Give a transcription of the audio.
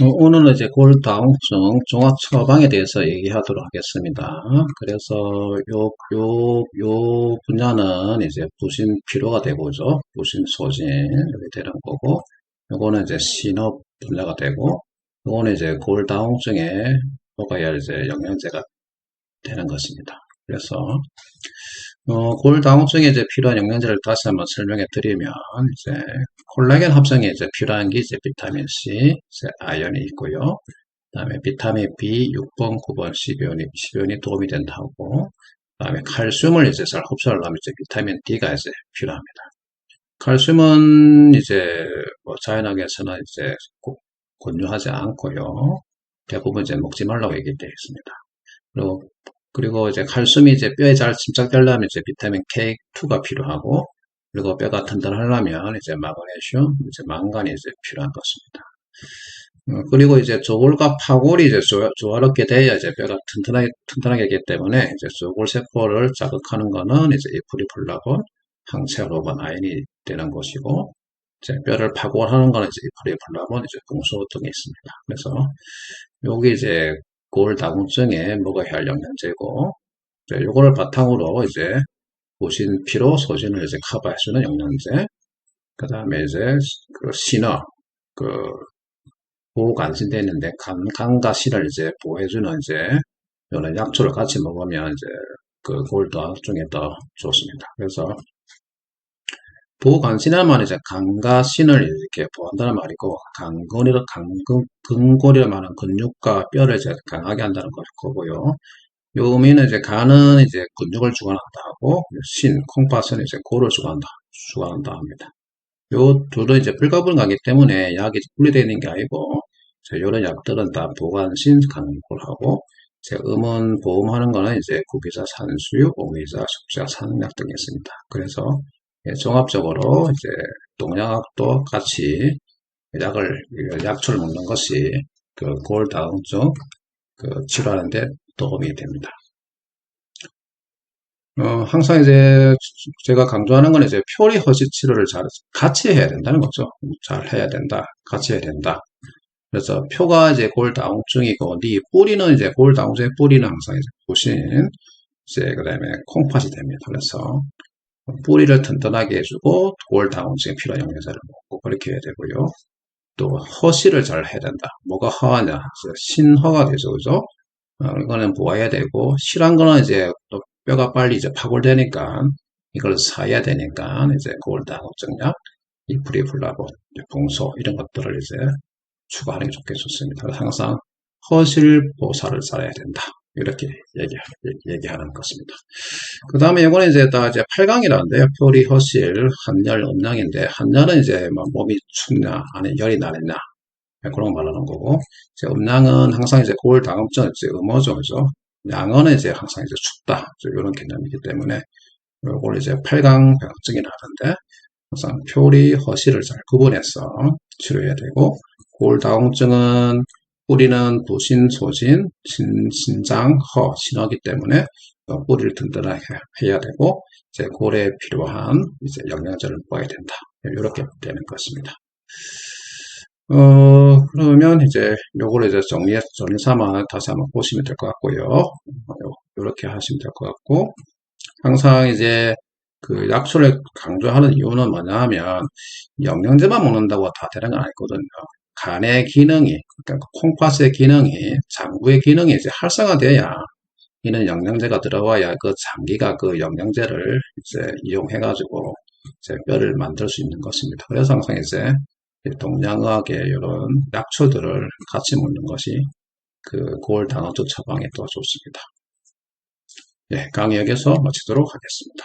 어, 오늘은 이제 골다공증 종합 처방에 대해서 얘기하도록 하겠습니다. 그래서 요, 요, 요 분야는 이제 부신 피로가 되고죠. 부신 소진 이렇게 되는 거고, 요거는 이제 신업 분야가 되고, 요거는 이제 골다공증에 할 이제 영양제가 되는 것입니다. 그래서 어, 골 다공증에 이제 필요한 영양제를 다시 한번 설명해 드리면 이제 콜라겐 합성에 이제 필요한 게 이제 비타민 C, 이제 아연이 있고요. 그다음에 비타민 B 6번, 9번, 12번이 12번이 도움이 된다고. 그다음에 칼슘을 이제 잘 흡수하려면 이제 비타민 D가 이제 필요합니다. 칼슘은 이제 뭐 자연학에서는 이제 꼭 권유하지 않고요. 대부분 이제 먹지 말라고 얘기되어 있습니다. 그리고 그리고 이제 칼슘이 이제 뼈에 잘 침착되려면 이제 비타민 K2가 필요하고, 그리고 뼈가 튼튼하려면 이제 마그네슘, 이제 망간이 이제 필요한 것입니다. 어, 그리고 이제 조골과 파골이 이제 조, 화롭게 돼야 이제 뼈가 튼튼하게, 튼튼하게 하기 때문에 이제 조골세포를 자극하는 거는 이제 이 프리폴라본, 항체 로본 아인이 되는 것이고, 이제 뼈를 파골하는 거는 이제 이 프리폴라본, 이제 궁수 등이 있습니다. 그래서 여기 이제 골다공증에 먹어야 할 영양제고, 요거를 바탕으로 이제 보신 피로 소진을 이제 커버해주는 영양제, 그 다음에 이제 그 신어, 그 보호간신되어 있는데 간, 간과 신을 이제 보호해주는 이제 이런 약초를 같이 먹으면 이제 그 골다공증에 더 좋습니다. 그래서 보관신하면 이제 간과 신을 이렇게 보한다는 말이고 강근이라 강근 근골이라 말하는 근육과 뼈를 이제 강하게 한다는 거고요. 요 의미는 이제 간은 이제 근육을 주관한다 하고 신 콩팥은 이제 골을 주관한다 주관한다 합니다. 요 둘은 이제 불가분하기 때문에 약이 분리되어 있는 게 아니고 이런 약들은 다 보관신 강골하고 제 음원 보험하는 거는 이제 구기자 산수유, 오미자, 숙자, 산약 등이 있습니다. 그래서 예, 종합적으로 이제 동양학도 같이 약을 약초를 먹는 것이 그 골다공증 그 치료하는데 도움이 됩니다. 어, 항상 이제 제가 강조하는 건 이제 표리 허식 치료를 잘 같이 해야 된다는 거죠. 잘 해야 된다. 같이 해야 된다. 그래서 표가 이제 골다공증이고 네 뿌리는 이제 골다공증의 뿌리는 항상 이제 보신 이제 그다음에 콩팥이 됩니다. 그래서 뿌리를 튼튼하게 해주고 돌다운증에 필요한 영양제를 먹고 그렇게 해야 되고요. 또 허시를 잘 해야 된다. 뭐가 허하냐? 신허가 되죠, 그죠? 어, 이거는 보아야 되고 실한 거는 이제 뼈가 빨리 이제 파골되니까 이걸 사야 되니까 이제 골다공증약, 이프리플라본, 봉소 이런 것들을 이제 추가하는 게 좋게 좋습니다. 항상 허실 보살을 잘해야 된다. 이렇게 얘기, 얘기하는 것입니다. 그 다음에 이거는 이제 다 이제 8강이라는데요. 표리, 허실, 한열, 음량인데, 한열은 이제 뭐 몸이 춥냐, 아니 열이 나느냐, 그런 거 말하는 거고, 이제 음량은 항상 이제 골 다음증, 이제 음어죠, 그죠? 양은 이제 항상 이제 춥다, 이런 개념이기 때문에, 이걸 이제 8강 병증이라 하는데, 항상 표리, 허실을 잘 구분해서 치료해야 되고, 골다공증은 뿌리는 부신, 소진, 신, 신장, 허, 신어기 때문에 뿌리를 든든하게 해야 되고 이제 골에 필요한 이제 영양제를 먹어야 된다. 이렇게 되는 것입니다. 어, 그러면 이제 요걸 이제 정리, 정리 삼아 다시 한번 보시면 될 것 같고요. 이렇게 하시면 될 것 같고, 항상 이제 그 약초를 강조하는 이유는 뭐냐 하면 영양제만 먹는다고 다 되는 건 아니거든요. 간의 기능이, 그러니까 콩팥의 기능이, 장부의 기능이 이제 활성화돼야 이는 영양제가 들어와야 그 장기가 그 영양제를 이제 이용해가지고 이제 뼈를 만들 수 있는 것입니다. 그래서 항상 이제 동양의학의 이런 약초들을 같이 먹는 것이 그 골 단어도 처방에 더 좋습니다. 예, 강의 여기서 마치도록 하겠습니다.